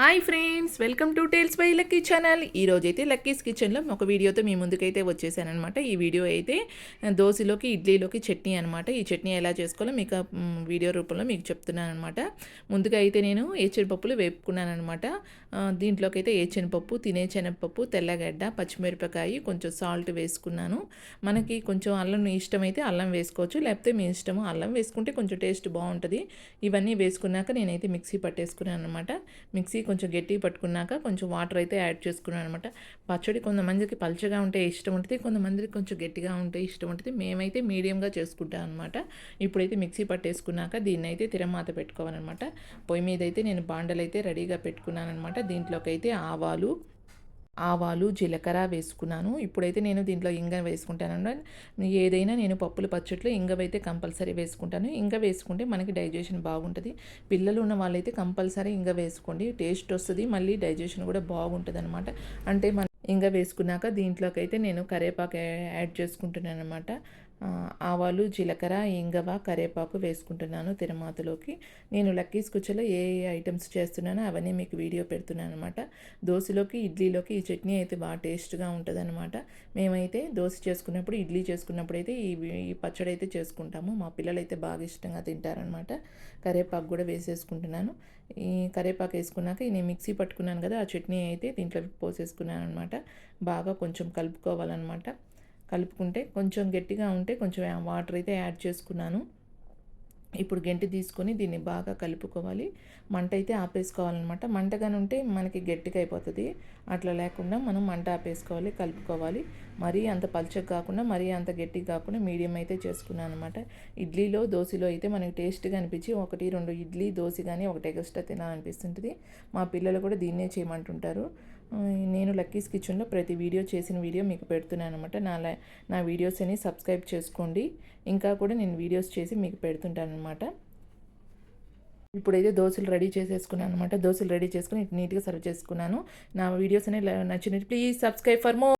Hi friends welcome to tales by Lucky channel. ఈరోజు అయితే Lucky's కిచెన్లో ఒక వీడియోతో మీ ముందుకైతే వచ్చేసానమాట ఈ వీడియో అయితే దోశలోకి ఇడ్లీలోకి చట్నీ అనమాట ఈ చట్నీ ఎలా చేసుకోవాలో మీకు వీడియో రూపంలో మీకు చెప్తున్నాను అనమాట ముందుగా అయితే నేను ఏచెనపప్పులు వేపుకున్నాను అనమాట దీంట్లోకి అయితే ఏచెనపప్పు తినే శనగపప్పు తెల్లగడ్డ పచ్చిమిరపకాయ కొంచెం సాల్ట్ వేసుకున్నాను. మనకి కొంచెం అల్లం ఇష్టమైతే అల్లం వేసుకోవచ్చు లేకపోతే మీ ఇష్టము అల్లం వేసుకుంటే కొంచెం టేస్ట్ బాగుంటుంది. ఇవన్నీ వేసుకున్నాక నేనైతే మిక్సీ పట్టేసుకున్నాను అనమాట మిక్సీ కొంచెం గట్టిగా పట్టుకున్నాక కొంచెం వాటర్ అయితే యాడ్ చేసుకున్నాను అనమాట పచ్చడి కొంతమందికి పల్చగా ఉంటే ఇష్టం ఉంటుంది కొంతమందికి కొంచెం గట్టిగా ఉంటే ఇష్టం ఉంటుంది. మేమైతే మీడియంగా చేసుకుంటాం అనమాట ఇప్పుడైతే మిక్సీ పట్టేసుకున్నాక దీన్ని అయితే తిరమాత పెట్టుకోవాలన్నమాట. పొయ్యి మీద అయితే నేను బాండలు అయితే రెడీగా పెట్టుకున్నాను అనమాట దీంట్లోకి అయితే ఆవాలు ఆవాలు జీలకర్ర వేసుకున్నాను. ఇప్పుడైతే నేను దీంట్లో ఇంగ వేసుకుంటాను ఏదైనా నేను పప్పుల పచ్చట్లో ఇంగవైతే కంపల్సరీ వేసుకుంటాను. ఇంగ వేసుకుంటే మనకి డైజెషన్ బాగుంటుంది. పిల్లలు ఉన్న వాళ్ళైతే కంపల్సరీ ఇంగ వేసుకోండి. టేస్ట్ వస్తుంది మళ్ళీ డైజెషన్ కూడా బాగుంటుంది అనమాట అంటే మన ఇంగ వేసుకున్నాక దీంట్లోకి అయితే నేను కరివేపాకు యాడ్ చేసుకుంటున్నాను అనమాట ఆవాలు జీలకర్ర ఇంగవ కరేపాకు వేసుకుంటున్నాను తిరుమాతలోకి. నేను లక్కీస్ కుచ్చలో ఏ ఏ ఐటమ్స్ చేస్తున్నానో అవన్నీ మీకు వీడియో పెడుతున్నాను అనమాట దోశలోకి ఇడ్లీలోకి ఈ చట్నీ అయితే బాగా టేస్ట్గా ఉంటుంది అనమాట మేమైతే దోశ చేసుకున్నప్పుడు ఇడ్లీ చేసుకున్నప్పుడు అయితే ఈ ఈ పచ్చడి అయితే చేసుకుంటాము. మా పిల్లలు అయితే బాగా ఇష్టంగా తింటారనమాట కరేపాకు కూడా వేసేసుకుంటున్నాను. ఈ కరేపాకు వేసుకున్నాక నేను మిక్సీ పట్టుకున్నాను కదా ఆ చట్నీ అయితే దీంట్లో పోసేసుకున్నాను అనమాట బాగా కొంచెం కలుపుకోవాలన్నమాట. కలుపుకుంటే కొంచెం గట్టిగా ఉంటే కొంచెం వాటర్ అయితే యాడ్ చేసుకున్నాను. ఇప్పుడు గెంటి తీసుకొని దీన్ని బాగా కలుపుకోవాలి. మంట అయితే ఆపేసుకోవాలన్నమాట. మంటగానే ఉంటే మనకి గట్టిగా అయిపోతుంది. అట్లా లేకుండా మనం మంట ఆపేసుకోవాలి కలుపుకోవాలి. మరీ అంత పల్చగా కాకుండా మరీ అంత గట్టిగా కాకుండా మీడియం అయితే చేసుకున్నాను అనమాట ఇడ్లీలో దోశలో అయితే మనకి టేస్ట్గా అనిపించి ఒకటి రెండు ఇడ్లీ దోశ కానీ ఒకటి ఎక్స్ట్రా తినాలనిపిస్తుంటుంది. మా పిల్లలు కూడా దీన్నే చేయమంటుంటారు. నేను లక్కీస్ కిచెన్లో ప్రతి వీడియో చేసిన వీడియో మీకు పెడుతున్నాను అనమాట నా నా వీడియోస్ అని సబ్స్క్రైబ్ చేసుకోండి. ఇంకా కూడా నేను వీడియోస్ చేసి మీకు పెడుతుంటాను అనమాట ఇప్పుడైతే దోశలు రెడీ చేసేసుకున్నాను అనమాట దోశలు రెడీ చేసుకుని నీట్గా సర్వ్ చేసుకున్నాను. నా వీడియోస్ అనేవి నచ్చినట్టు ప్లీజ్ సబ్స్క్రైబ్ ఫర్ మోర్